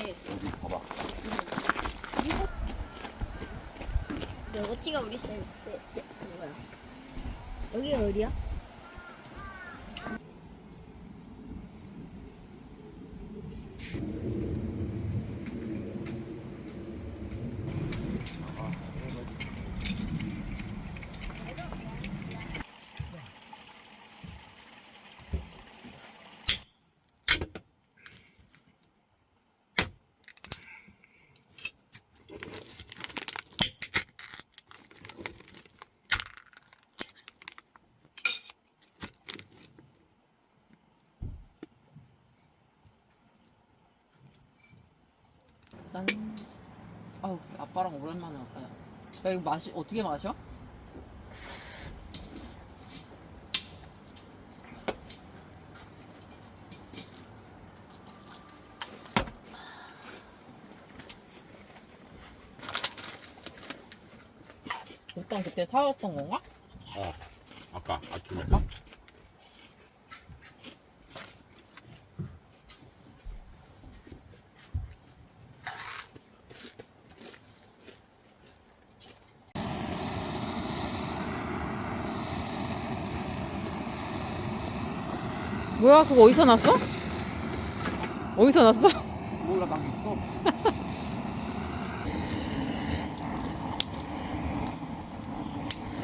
어디 봐봐. 여기가 우리 세, 세, 세, 뭐야? 여기가 어디야? 짠. 아우 아빠랑 오랜만에 왔다. 야, 야 이거 마시 어떻게 마셔? 일단 그때 사왔던 건가? 어. 아까 아침에. 뭐야 그거 어디서 났어? 어디서 났어? 몰라 막 있어.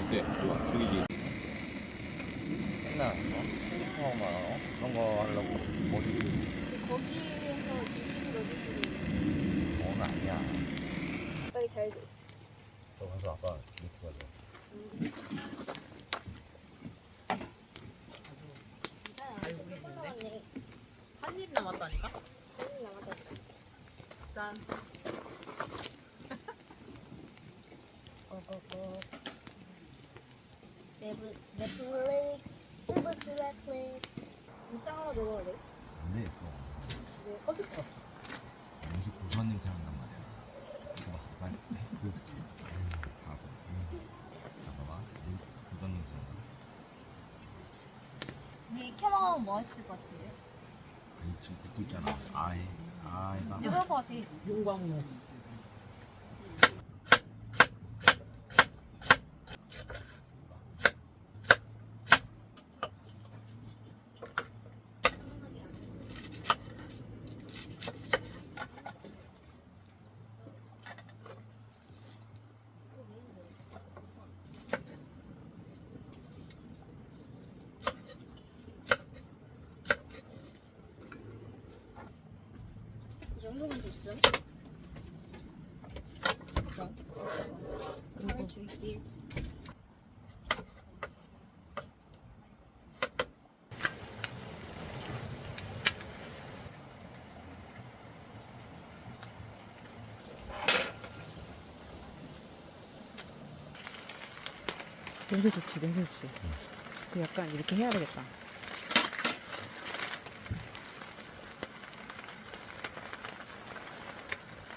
어때? 좋아. 죽이지. 나 핸드폰만 어? 그런 거 하려고 머리 거기에서 지식을 얻을 수 있는 그건 아니야. 빨리 잘 돼. 저 가서 아빠 이렇게 가자. 올라갔네. 한 입 남았다니까? 한입 남았다. 짠. 고고고. 넷플- 넷플릭스, 스브스 넷플릭스. 이따 하나 넣어야 돼? 안돼 그거. 네, 어디 거? 무슨 고소한 냄새 난단 말이야. 이거 봐. 빨리 보여줄게. 음, 봐봐. 봐봐. 음, 고소한 냄새 난다. 이 익혀 먹으면 맛있을 것 같은데? 아니 지금 굽고 있잖아. 아이, 아이, 봐. 뜨거울 것 같아. 용광로. 이 정도면 됐어. 칼을 줄게. 냄새 좋지, 냄새 좋지. 그 약간 이렇게 해야 되겠다.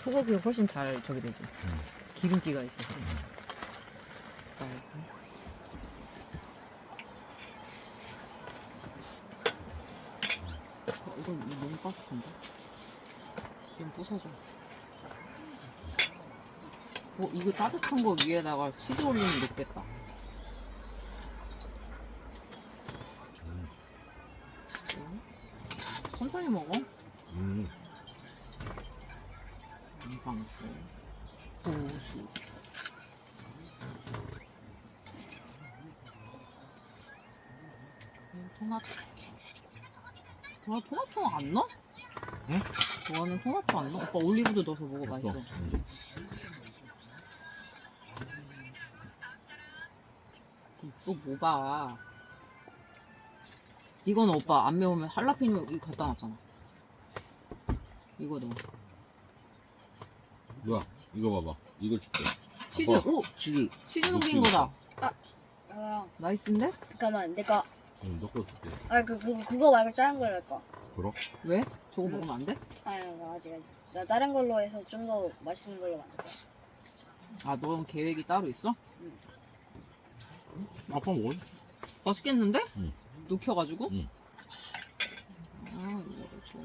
소고기가 훨씬 잘 저기 되지. 기름기가 있어서. 아이고. 어, 이건 너무 바삭한데? 좀 부서져. 어, 이거 따뜻한 거 위에다가 치즈 올리면. 치즈. 천천히 먹어. 고수. 음, 토마토. 와, 토마토 안 넣어? 응? 좋아하는 토마토 안 넣어? 오빠 올리브도 넣어서 먹어. 맛있어. 음. 또뭐 봐. 이건 오빠 안 매우면 할라피뇨 갖다 놨잖아. 이거 넣어. 뭐야? 이거 봐봐. 이거 줄게. 치즈, 아빠, 오! 치즈. 치즈 녹인 거다. 아, 나이스인데? 잠깐만, 내가, 응, 넣고 줄게. 아, 그, 그, 그거 말고 다른 걸로 할까? 그럼? 왜? 저거 먹으면 안 돼? 아니, 나 아직, 아직. 나 다른 걸로 해서 좀 더 맛있는 걸로 만들 거야. 아, 넌 계획이 따로 있어? 아빠 뭘? 맛있겠는데? 응. 녹여가지고? 응. 아, 이거를 줘.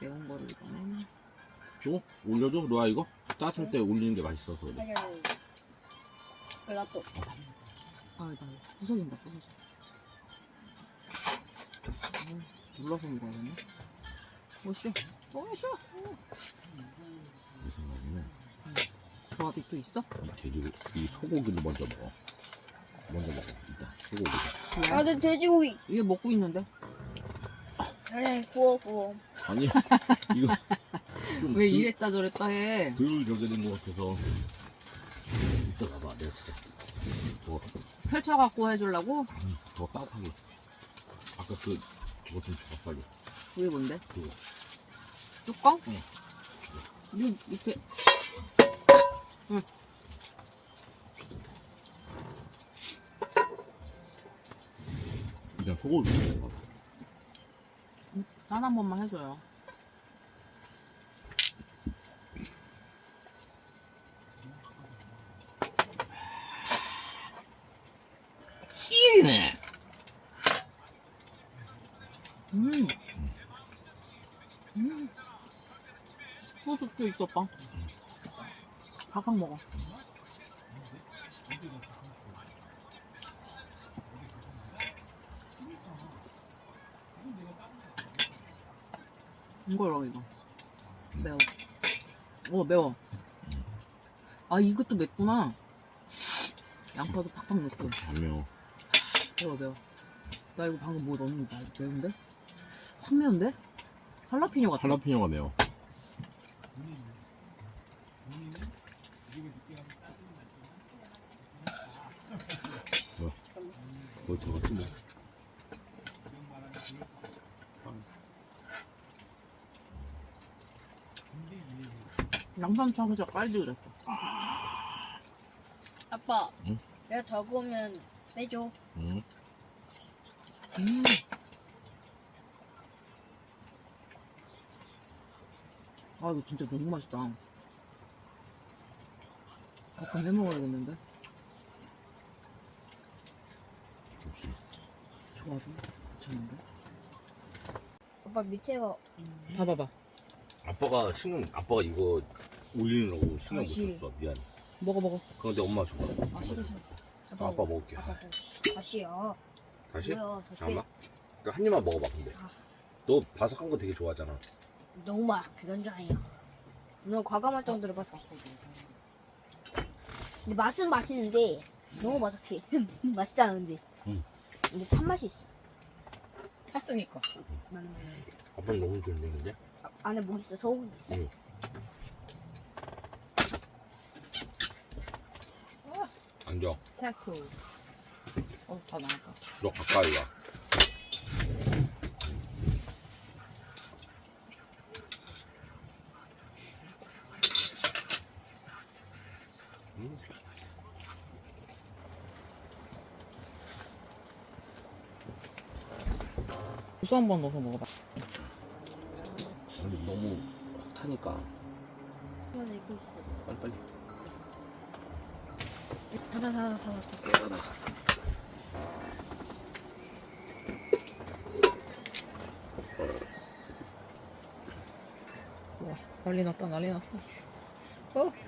매운 거를 이번엔. 줘? 올려줘? 로아 이거? 따뜻할 때 올리는 게 맛있어서 그래. 또 아, 나 부서진다, 부서져. 어, 눌러서 먹어야겠네. 오, 쉬어. 오, 쉬어. 내 생각에는 조합이 또 있어? 이 돼지고 이 소고기를 먼저 먹어. 먼저 먹어. 이따 소고기. 아, 내 돼지고기. 이게 먹고 있는데? 에이, 구워 구워. 아니 이거 좀 왜 덜- 이랬다 저랬다 해? 덜 저게 된것 같아서 이따 봐봐 내가 진짜 더, 펼쳐갖고 해주려고? 더 따뜻하게 아까 그 저거 좀 줘봐 빨리 그게 뭔데? 그거 뚜껑? 응. 이 밑에. 그냥 소고기 좀 먹어봐 짠 한 번만 해줘요. 찌리네 음. 음. 소스도 있어, 빵. 각각 먹어. 이거라, 이거. 매워. 어, 매워. 아, 이것도 맵구나. 양파도 팍팍 넣고. 안 매워 매워, 매워. 나 이거 방금 뭐 넣는 거 매운데? 확 매운데? 할라피뇨 같아. 할라피뇨가 매워 뭐, 뭐 들어갔지 뭐 양산 차고자 깔지 그랬어. 아빠. 응? 내가 적으면 빼줘. 응? 음. 아, 이거 진짜 너무 맛있다. 가끔 해 먹어야겠는데? 역시 조합이 괜찮은데? 아빠 밑에가 봐봐봐. 아빠가 신경 아빠가 이거 올리느라고 신경 못 다시. 썼어 미안 먹어, 먹어. 그런데 엄마 줘봐 아 싫어 싫어. 아빠, 먹을게 아빠 다시. 다시야. 다시? 뭐야, 다시 잠깐만 그한 입만 먹어봐 근데 아. 너 바삭한 거 되게 좋아하잖아 너무 맛. 그건 줄 아니야. 너 과감할 정도로 바삭. 근데 맛은 맛있는데 너무 바삭해. 맛있지 않은데. 응. 근데 탄맛이 있어. 탔으니까. 아빠는 너무 좋네 근데 아, 안에 뭐 있어? 소고기 있어. 응. 앉아 세트. 어, 다 나왔다. 너 가까이 와 고수 한번 넣어서 먹어봐. 근데 너무 타니까 하나 입고 있어. 빨리 빨리 닫아 닫아 닫아. 와, 난리 났다, 난리 났어. 어?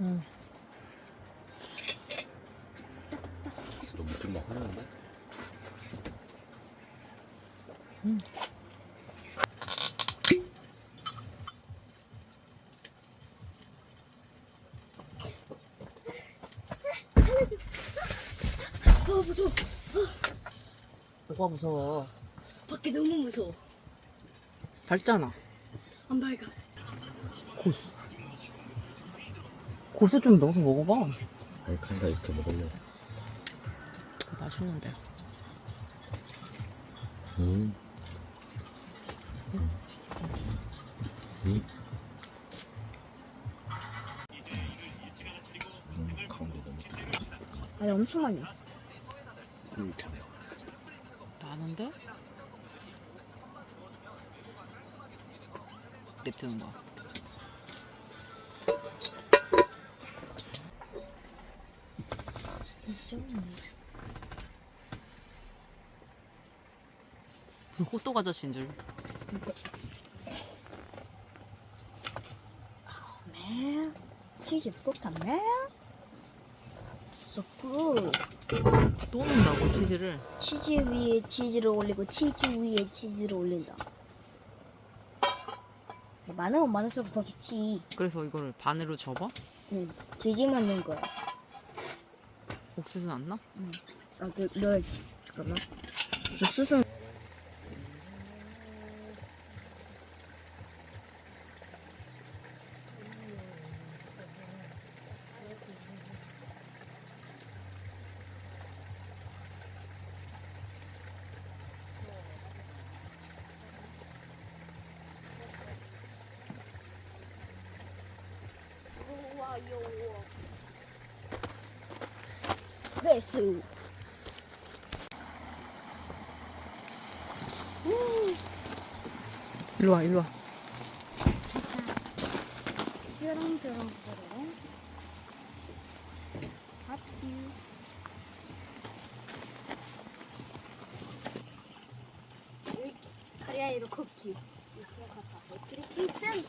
응. 너 무슨 막 하는데? 아 무서워. 뭐가 무서워? 밖에 너무 무서워. 밝잖아. 안 밝아. 고수. 고수 좀 넣어서 먹어봐. 간다 이렇게 먹으면 맛있는데. 음. 음. 음, 가운데 너무 아니 엄청 많이. 이렇게 많은데? 냅두는 거야. 호떡 아저씨인 줄. Man, 치즈 볶음면. So good. 또 넣는다고 치즈를. 치즈 위에 치즈를 올리고 치즈 위에 치즈를 올린다. 많으면 많을수록 더 좋지. 그래서 이거를 반으로 접어? 응, 치즈만 넣은 거야. 옥수수는 안 나? 아, 그, 넣어야지. 잠깐만. 옥수수. 배수. 일로 와, 일로 와. 뾰롱 뾰롱 뾰롱. 하트. 카리아이로 쿠키. 트리키슨.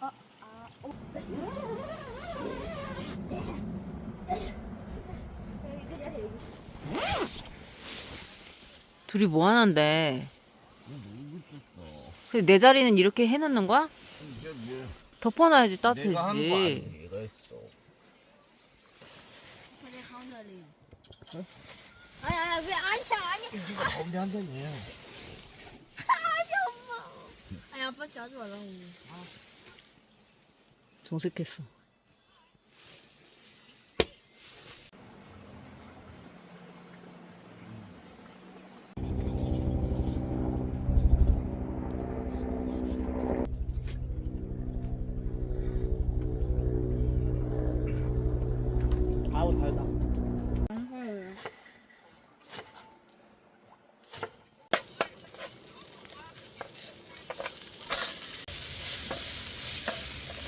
어, 아, 오. 둘이 뭐 하는데? 근데 내 자리는 이렇게 해놓는 거야? 덮어놔야지 내가 하는 거 따뜻해지지. 아니고 얘가 했어. 아니, 아니야, 아니야. 가운데 한다니. 아니, 엄마. 아니, 아빠 자주 말라고. 정색했어. 아우 달다.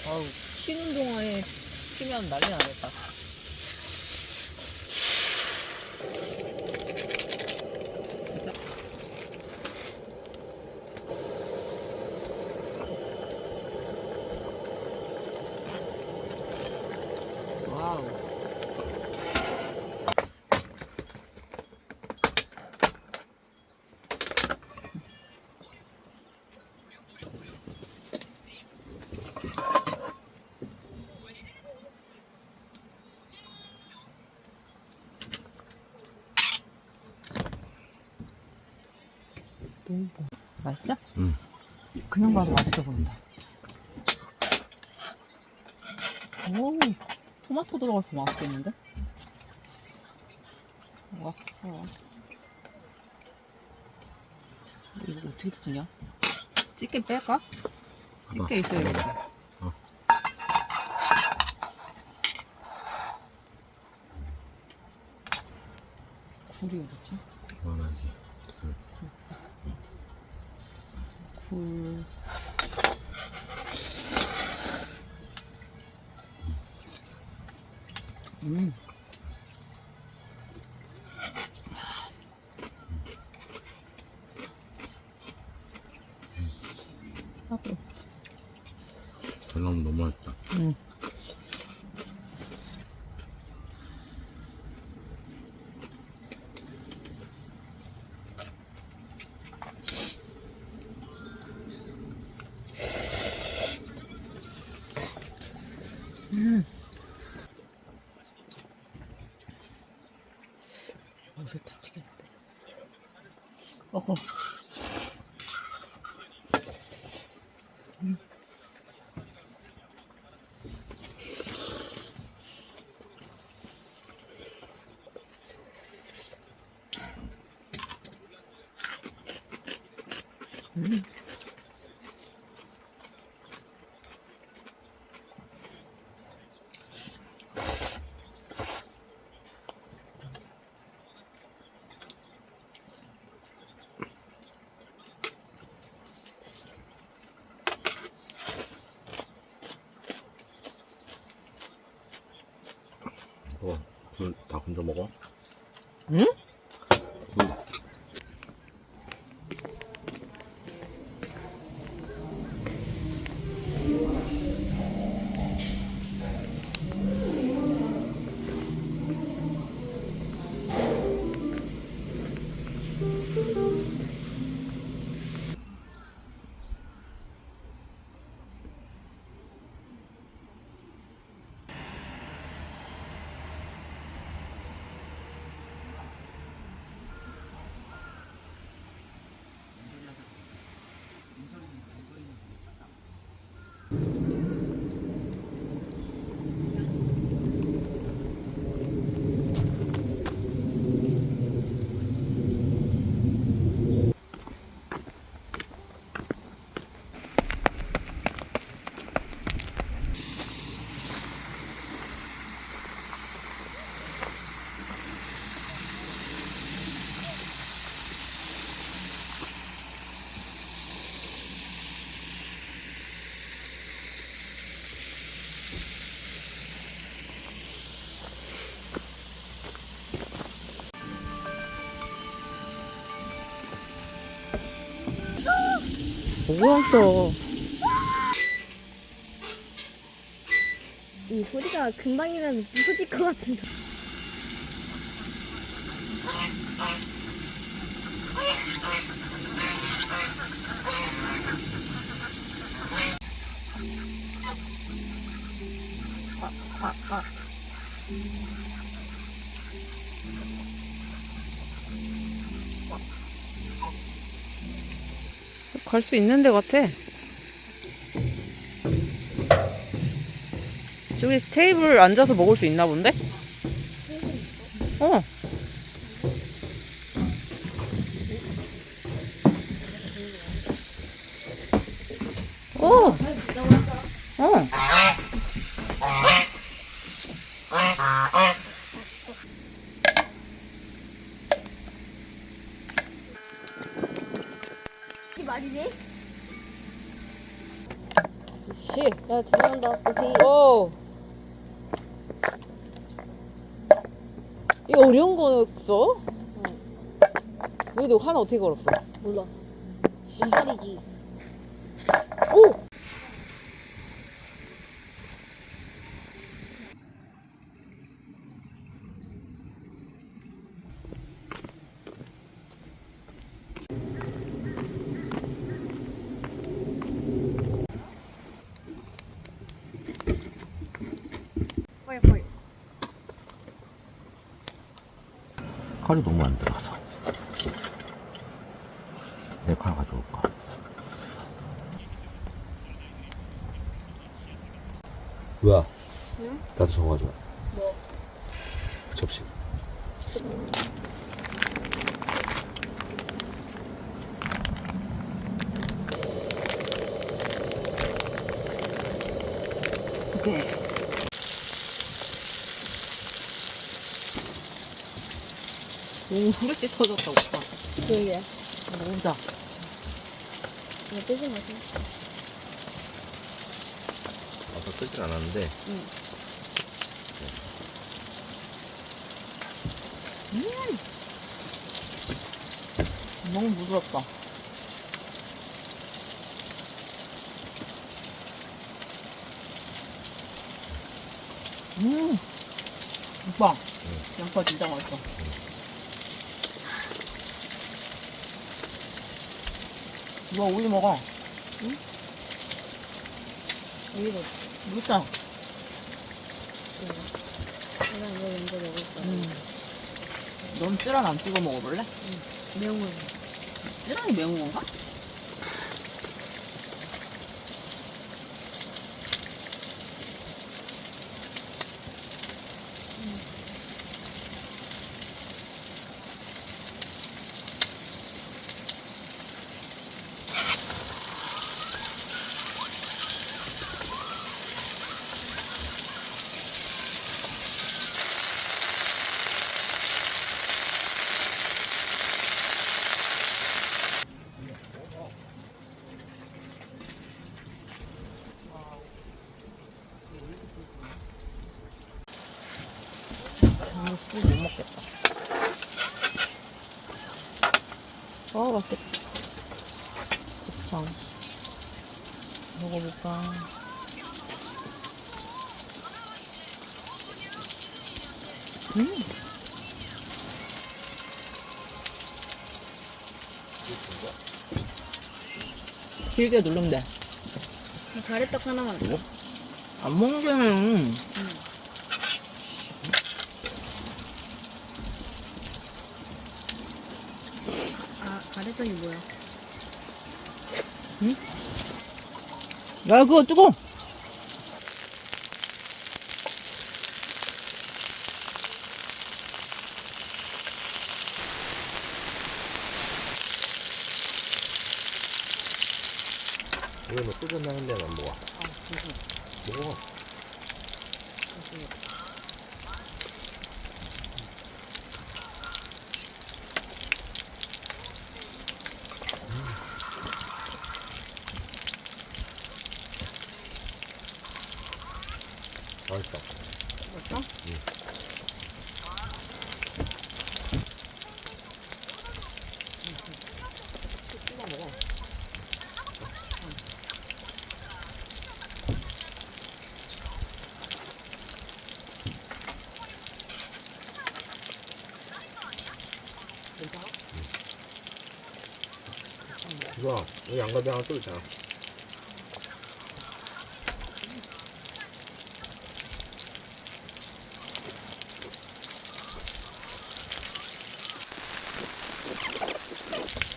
아우 쉬는 동안에 쉬면 난리 나 뭐. 맛있어? 응. 그냥 봐도 맛있어 보인다. 오, 토마토 들어가서 맛있겠는데? 왔어. 이거 어떻게 뜯냐? 집게 뺄까? 집게 있어야겠다. 어. 굴이 어딨지? 원하지. 굴. 음. 하고. 전남 너무 맛있다. 응. 음. 건져 먹어? 응? 응. 왔어. 이 소리가 금방이라도 부서질 것 같은 소 갈 수 있는 데 같아. 저기 테이블 앉아서 먹을 수 있나 본데? 말이네? 씨. 야 들어간다 오케이 오. 이거 어려운 거였어? 여기도 하나 어떻게 걸었어? 몰라 눈살이지 칼이 너무 안 들어가서 내 칼 가져올까? 뭐야? 나도 저거 가져와 뭐? 접시 오케이. 오, 후레쉬 터졌다, 오빠. 그러게 먹자. 이거 뜨지 마세요 아까 쓰진 않았는데 너무 부드럽다. 음, 오빠, 양파 진짜 맛있어. 이거 우유 먹어. 우유로 무있잖아 내가 이거 먼저 먹을 거야 넌 쯔란 안 찍어 먹어볼래? 매운 거 쯔란이 매운 건가? 음! 길게 누르면 돼. 가래떡 하나만 줘. 안 먹으면 아, 가래떡이 뭐야? 야 그거 뜨거 이거 뭐 뜯어나는 데는 안 먹어. 먹어. 맛있다. 맛있어? 찍어 먹어 괜찮아? 이거 여기 양갈비 하나 또 있잖아.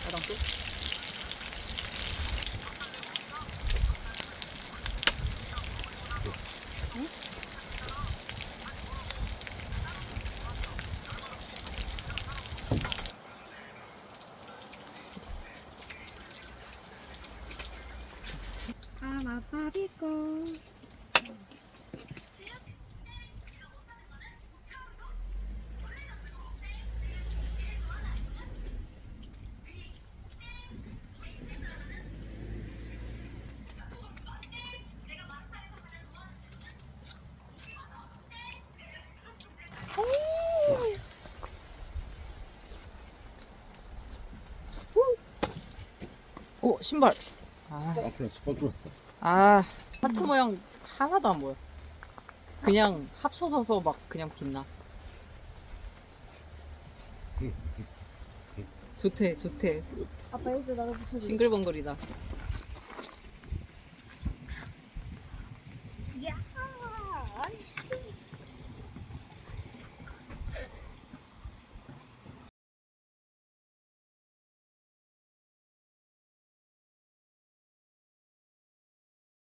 화장실? 하나 밥이고. 오 신발. 아, 앞으로 스폰 뚫었어. 아. 하트 모양 하나도 안 보여. 그냥 합쳐져서 막 그냥 빛나. 좋대 좋대. 아빠 이거 나도 붙여줘. 싱글벙글이다